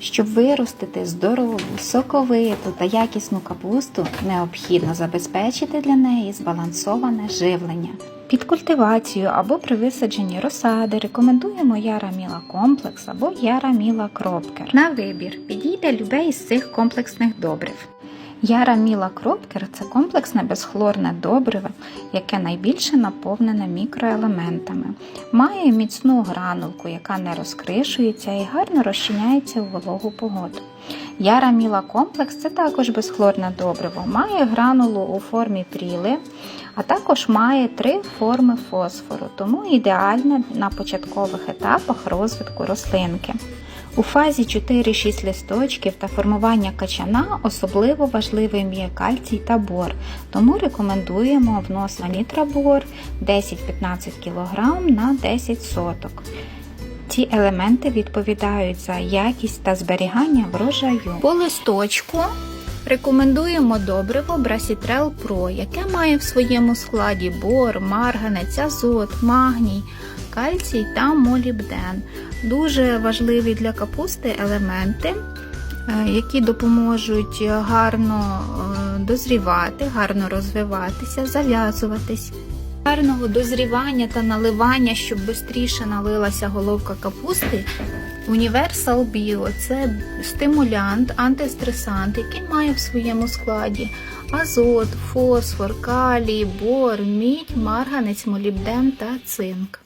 Щоб виростити здорову, соковиту та якісну капусту, необхідно забезпечити для неї збалансоване живлення. Під культивацію або при висадженні розсади рекомендуємо Яра Міла комплекс або Яра Міла Кропкер. На вибір підійде любе із цих комплексних добрив. Яра Міла Кропкер це комплексне безхлорне добриво, яке найбільше наповнене мікроелементами. Має міцну гранулку, яка не розкришується і гарно розчиняється у вологу погоду. Яра Міла комплекс це також безхлорне добриво. Має гранулу у формі пріли, а також має три форми фосфору, тому ідеальне на початкових етапах розвитку рослинки. У фазі 4-6 листочків та формування качана особливо важливим є кальцій та бор, тому рекомендуємо внос на літра бор 10-15 кг на 10 соток. Ці елементи відповідають за якість та зберігання врожаю. По листочку рекомендуємо добриво Брасітрел Pro, яке має в своєму складі бор, марганець, азот, магній, кальцій та молібден. Дуже важливі для капусти елементи, е, які допоможуть гарно е, дозрівати, гарно розвиватися, зав'язуватись. Гарного дозрівання та наливання, щоб швидше налилася головка капусти. Universal Bio – це стимулянт, антистресант, який має в своєму складі азот, фосфор, калій, бор, мідь, марганець, молібден та цинк.